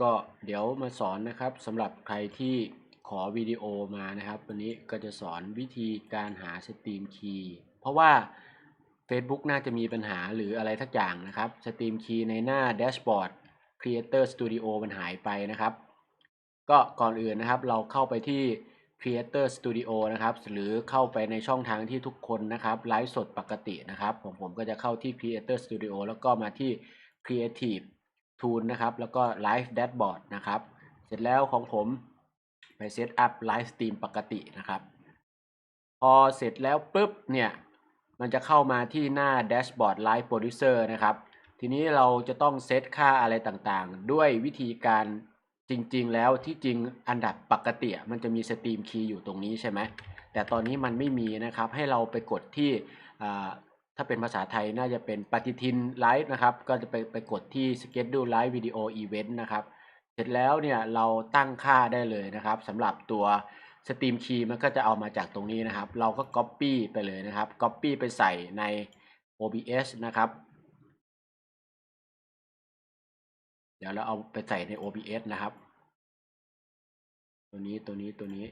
ก็เดี๋ยวมาสอนนะครับสำหรับใครที่ขอวิดีโอมานะครับ วันนี้ก็จะสอนวิธีการหาสตรีมคีย์เพราะว่า Facebook น่าจะมีปัญหาหรืออะไรทักอย่างนะครับสตรีมคีย์ในหน้าแดชบอร์ด Creator Studio มันหายไปนะครับ ก็ก่อนอื่นนะครับเราเข้าไปที่ Creator Studio นะครับ หรือเข้าไปในช่องทางที่ทุกคนนะครับไลฟ์สดปกตินะครับผมผมก็จะเข้าที่ Creator Studio แล้วก็มาที่ Creative Tool นะครับ แล้วก็ Live Dashboard นะครับ เสร็จแล้วของผมไปเซตอัพไลฟ์สตรีมปกตินะครับ พอเสร็จแล้วปุ๊บเนี่ยมันจะเข้ามาที่หน้า Dashboard Live Producer นะครับ ทีนี้เราจะต้องเซตค่าอะไรต่างๆ ด้วยวิธีการจริงๆ แล้วที่จริงอันดับปกติมันจะมีสตรีมคีย์อยู่ตรงนี้ใช่ไหมแต่ตอนนี้มันไม่มีนะครับให้เราไปกดที่ ถ้าเป็นภาษาไทยน่าจะเป็นปฏิทินไลฟ์นะครับ ก็จะไปไปกดที่ Schedule Live Video Event นะครับ เสร็จแล้วเนี่ยเราตั้งค่าได้เลยนะครับสำหรับตัวสตรีมคีย์มันก็จะเอามาจากตรงนี้นะครับ เราก็ Copy ไปเลยนะครับ Copy ไปใส่ใน OBS นะครับ เดี๋ยวเราเอาไปใส่ใน OBS นะครับ ตัวนี้ตัวนี้ตัวนี้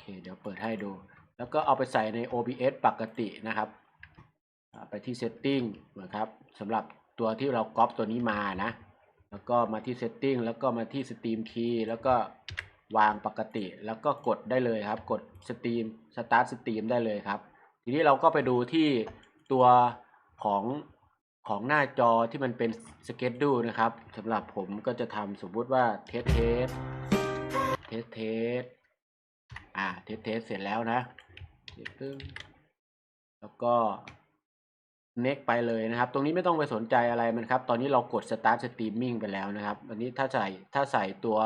เค เดี๋ยวเปิดให้ดู แล้วก็เอาไปใส่ใน OBS ปกตินะครับ ไปที่ Setting นะครับสำหรับตัวที่เราก๊อปตัวนี้มานะ แล้วก็มาที่ Setting แล้วก็มาที่ Steam Key แล้วก็วางปกติ แล้วก็กดได้เลยครับ กด Steam Start Steam ได้เลยครับ ทีนี้เราก็ไปดูที่ตัวของของหน้าจอที่มันเป็น Schedule นะครับสำหรับผมก็จะทำสมมุติว่าเทสเทสเทสเทส อ่าเทสเทสเสร็จแล้วนะเดี๋ยวตึ้งแล้วก็ next ไปเลยนะครับ ตรงนี้ไม่ต้องไปสนใจอะไรมันครับ ตอนนี้เรากด start streaming ไปแล้วนะครับ อันนี้ถ้าใส่ถ้าใส่ตัว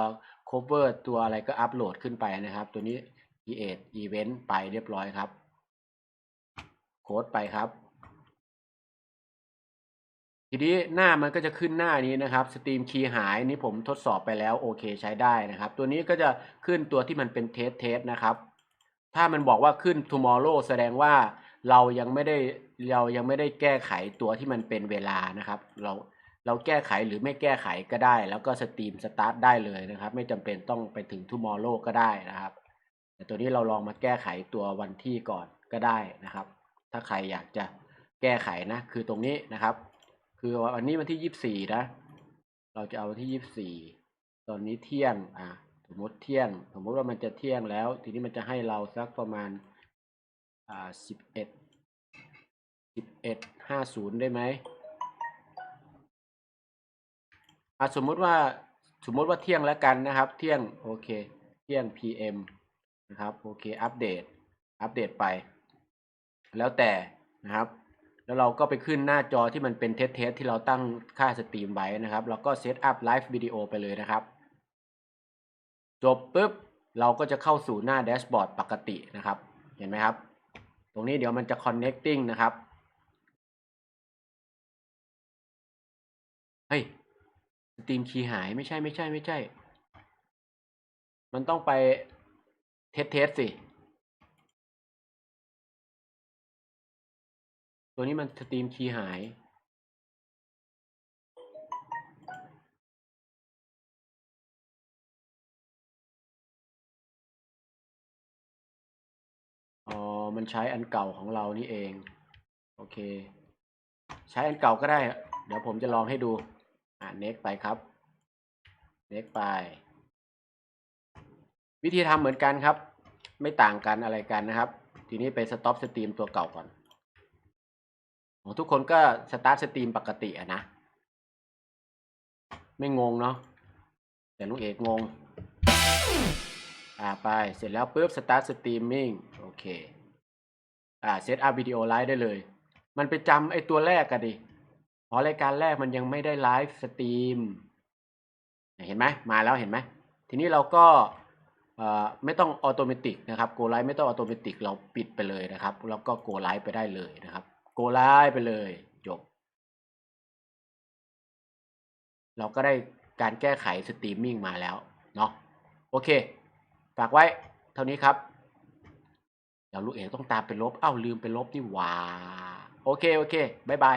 cover ตัวอะไรก็อัปโหลดขึ้นไปนะครับ ตัวนี้ create event ไปเรียบร้อยครับ โค้ดไปครับ ทีนี้หน้ามันก็จะขึ้นหน้านี้นะครับสตรีมคีย์หายนี่ผมทดสอบไปแล้วโอเคใช้ได้นะครับ ตัวนี้ก็จะขึ้นตัวที่มันเป็นเทสเทสนะครับ ถ้ามันบอกว่าขึ้น tomorrow แสดงว่าเรายังไม่ได้เรายังไม่ได้แก้ไขตัวที่มันเป็นเวลานะครับ เราเราแก้ไขหรือไม่แก้ไขก็ได้ แล้วก็สตรีมสตาร์ทได้เลยนะครับ ไม่จำเป็นต้องไปถึง tomorrow ก็ได้นะครับแต่ตัวนี้เราลองมาแก้ไขตัววันที่ก่อนก็ได้นะครับ ถ้าใครอยากจะแก้ไขนะคือตรงนี้นะครับ คือวันนี้วันที่ยี่สิบสี่นะ เราจะเอาวันที่ยี่สิบสี่ตอนนี้เที่ยง อะ สมมติเที่ยง สมมติว่ามันจะเที่ยงแล้ว ทีนี้มันจะให้เราสักประมาณ อ่าสิบเอ็ดสิบเอ็ดห้าศูนย์ได้ไหมอะสมมติว่าสมมติว่าเที่ยงแล้วกันนะครับ เที่ยงโอเค เที่ยง PM นะครับ โอเค อัปเดต อัปเดตไป แล้วแต่นะครับ แล้วเราก็ไปขึ้นหน้าจอที่มันเป็นเทสเทสที่เราตั้งค่าสตรีมไว้นะครับเราก็เซตอัพไลฟ์วิดีโอไปเลยนะครับ จบปุ๊บ เราก็จะเข้าสู่หน้าแดชบอร์ดปกตินะครับ เห็นไหมครับ ตรงนี้เดี๋ยวมันจะ connecting นะครับ เฮ้ยสตรีมคีย์หายไม่ใช่ไม่ใช่ไม่ใช่ มันต้องไปเทสเทสสิ ตัวนี้มันสตรีมคีย์หาย อ๋อ มันใช้อันเก่าของเรานี่เอง โอเค ใช้อันเก่าก็ได้ เดี๋ยวผมจะลองให้ดู อ่า next ไปครับ next ไป วิธีทำเหมือนกันครับ ไม่ต่างกันอะไรกันนะครับ ทีนี้ไป stop stream ตัวเก่าก่อน ทุกคนก็สตาร์ทสตรีมปกติอะนะ ไม่งงเนาะแต่ลุงเอกงง อ่าไปเสร็จแล้วปุ๊บสตาร์ทสตรีมมิ่งโอเค อ่าเซตอัพวิดีโอไลฟ์ได้เลย มันไปจำไอ้ตัวแรกกันดิอ๋อรายการแรกมันยังไม่ได้ไลฟ์สตรีมเห็นไหมมาแล้วเห็นไหม ทีนี้เราก็ไม่ต้องออโตเมติกนะครับโกไลฟ์ไม่ต้องออโตเมติกเราปิดไปเลยนะครับ แล้วก็โกไลฟ์ไปได้เลยนะครับ โกไลไปเลยจบ เราก็ได้การแก้ไขสตรีมมิ่งมาแล้วเนาะโอเค ฝากไว้เท่านี้ครับ เดี๋ยวลูกเอกต้องตามไปลบ เอ้าลืมไปลบนี่หว่า โอเค โอเค บ๊ายบาย